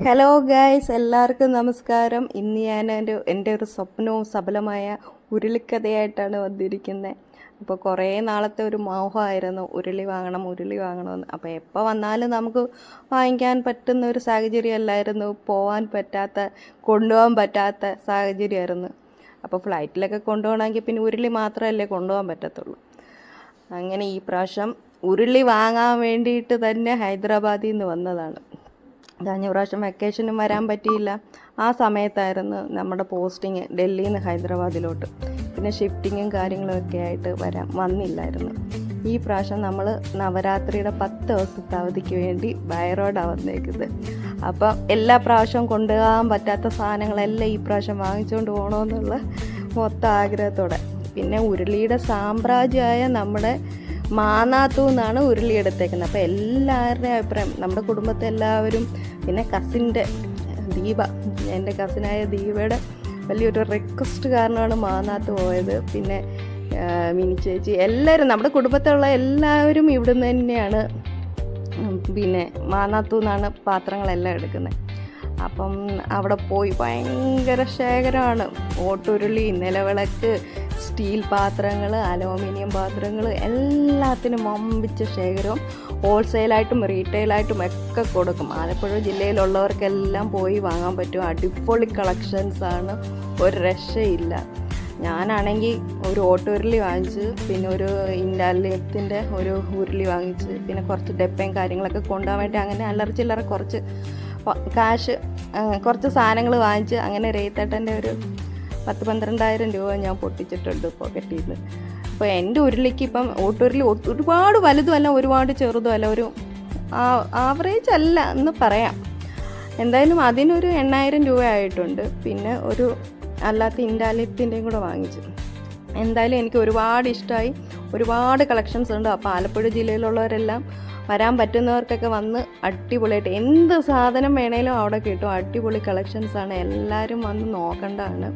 Hello guys എല്ലാവർക്കും നമസ്കാരം. ഇന്ന് ഞാൻ എന്റെ എന്റെ ഒരു സ്വപ്നവും സഫലമായ ഉരുളിക്കഥയായിട്ടാണ് വന്നിരിക്കുന്നത് അപ്പോൾ കുറേ നാളത്തെ ഒരു മോഹമായിരുന്നു. ഉരുളി വാങ്ങണം ഉരുളി വാങ്ങണമെന്ന് അപ്പോൾ എപ്പോൾ വന്നാലും നമുക്ക് വാങ്ങിക്കാൻ പറ്റുന്ന ഒരു സാഹചര്യമല്ലായിരുന്നു. പോകാൻ പറ്റാത്ത കൊണ്ടുപോകാൻ പറ്റാത്ത സാഹചര്യമായിരുന്നു അപ്പോൾ ഫ്ലൈറ്റിലൊക്കെ കൊണ്ടുപോകണമെങ്കിൽ പിന്നെ ഉരുളി മാത്രമല്ലേ കൊണ്ടുപോകാൻ പറ്റത്തുള്ളൂ. അങ്ങനെ ഈ പ്രാവശ്യം ഉരുളി വാങ്ങാൻ വേണ്ടിയിട്ട് തന്നെ ഹൈദരാബാദിൽ നിന്ന് വന്നതാണ്. കഴിഞ്ഞ പ്രാവശ്യം വെക്കേഷനും വരാൻ പറ്റിയില്ല. ആ സമയത്തായിരുന്നു നമ്മുടെ പോസ്റ്റിങ് ഡൽഹിയിൽ നിന്ന് ഹൈദരാബാദിലോട്ട്. പിന്നെ ഷിഫ്റ്റിങ്ങും കാര്യങ്ങളൊക്കെ ആയിട്ട് വരാൻ വന്നില്ലായിരുന്നു. ഈ പ്രാവശ്യം നമ്മൾ നവരാത്രിയുടെ പത്ത് ദിവസത്തെ അവധിക്ക് വേണ്ടി ബൈറോഡാണ് വന്നേക്കുന്നത്. അപ്പം എല്ലാ പ്രാവശ്യവും കൊണ്ടുപോകാൻ പറ്റാത്ത സാധനങ്ങളെല്ലാം ഈ പ്രാവശ്യം വാങ്ങിച്ചുകൊണ്ട് പോകണമെന്നുള്ള മൊത്തം ആഗ്രഹത്തോടെ. പിന്നെ ഉരുളിയുടെ സാമ്രാജ്യമായ നമ്മുടെ മാനാത്തു നിന്നാണ് ഉരുളി എടുത്തേക്കുന്നത്. അപ്പോൾ എല്ലാവരുടെയും അഭിപ്രായം നമ്മുടെ കുടുംബത്തെ എല്ലാവരും പിന്നെ കസിന്റെ ദീപ എന്റെ കസിനായ ദീപയുടെ വലിയൊരു റിക്വസ്റ്റ് കാരണമാണ് മാനാത്ത് പോയത്. പിന്നെ മിനി ചേച്ചി എല്ലാവരും നമ്മുടെ കുടുംബത്തിലുള്ള എല്ലാവരും ഇവിടുന്ന് തന്നെയാണ് പിന്നെ മാനാത്തു നിന്നാണ് പാത്രങ്ങളെല്ലാം എടുക്കുന്നത്. അപ്പം അവിടെ പോയി ഭയങ്കര ശേഖരമാണ്. ഓട്ടുരുളി നിലവിളക്ക് സ്റ്റീൽ പാത്രങ്ങൾ അലൂമിനിയം പാത്രങ്ങൾ എല്ലാത്തിനും വമ്പിച്ച ശേഖരവും ഹോൾസെയിലായിട്ടും റീറ്റെയിലായിട്ടും ഒക്കെ കൊടുക്കും. ആലപ്പുഴ ജില്ലയിലുള്ളവർക്കെല്ലാം പോയി വാങ്ങാൻ പറ്റും. അടിപൊളി കളക്ഷൻസാണ് ഒരു രക്ഷയില്ല. ഞാനാണെങ്കിൽ ഒരു ഓട്ടോ ഉരുളി വാങ്ങിച്ച് പിന്നെ ഒരു ഇൻഡാലിയത്തിന്റെ ഒരു ഉരുളി വാങ്ങിച്ച് പിന്നെ കുറച്ച് ഡെപ്പയും കാര്യങ്ങളൊക്കെ കൊണ്ടുപോകാൻ വേണ്ടി അങ്ങനെ അല്ലറ ചില്ലറ കുറച്ച് കാശ് കുറച്ച് സാധനങ്ങൾ വാങ്ങിച്ച് അങ്ങനെ രേത്തേട്ടന്റെ ഒരു പത്ത് പന്ത്രണ്ടായിരം രൂപ ഞാൻ പൊട്ടിച്ചിട്ടുണ്ട് പോക്കറ്റിൽ നിന്ന്. അപ്പോൾ എന്റെ ഉരുളിക്ക് ഇപ്പം ഓട്ടുരുളി ഒരുപാട് വലുതുമല്ല ഒരുപാട് ചെറുതുമല്ല ഒരു ആവറേജ് അല്ല എന്ന് പറയാം. എന്തായാലും അതിനൊരു എണ്ണായിരം രൂപ ആയിട്ടുണ്ട്. പിന്നെ ഒരു അല്ലാത്ത ഇൻഡാലിയത്തിന്റെയും കൂടെ വാങ്ങിച്ചു. എന്തായാലും എനിക്ക് ഒരുപാട് ഇഷ്ടമായി. ഒരുപാട് കളക്ഷൻസ് ഉണ്ട്. അപ്പോൾ ആലപ്പുഴ ജില്ലയിലുള്ളവരെല്ലാം വരാൻ പറ്റുന്നവർക്കൊക്കെ വന്ന് അടിപൊളിയായിട്ട് എന്ത് സാധനം വേണേലും അവിടെ കിട്ടും. അടിപൊളി കളക്ഷൻസാണ് എല്ലാവരും വന്ന് നോക്കേണ്ടതാണ്.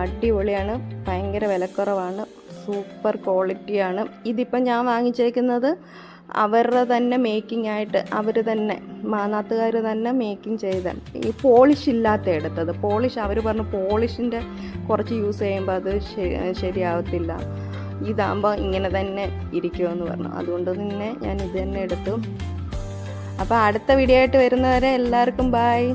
അടിപൊളിയാണ്. ഭയങ്കര വിലക്കുറവാണ്. സൂപ്പർ ക്വാളിറ്റിയാണ് ഇതിപ്പം ഞാൻ വാങ്ങിച്ചേക്കുന്നത് അവരുടെ തന്നെ മേക്കിംഗ് ആയിട്ട് അവർ തന്നെ മാനാത്തുകാർ തന്നെ മേക്കിംഗ് ചെയ്ത ഈ പോളിഷ് ഇല്ലാത്ത എടുത്തത്. പോളിഷ് അവർ പറഞ്ഞു പോളിഷിന്റെ കുറച്ച് യൂസ് ചെയ്യുമ്പോൾ അത് ശരിയാവത്തില്ല. ഇതാകുമ്പോൾ ഇങ്ങനെ തന്നെ ഇരിക്കുമെന്ന് പറഞ്ഞു. അതുകൊണ്ട് തന്നെ ഞാൻ ഇത് തന്നെ എടുത്തു. അപ്പോൾ അടുത്ത വീഡിയോ ആയിട്ട് വരുന്നവരെ എല്ലാവർക്കും ബായ്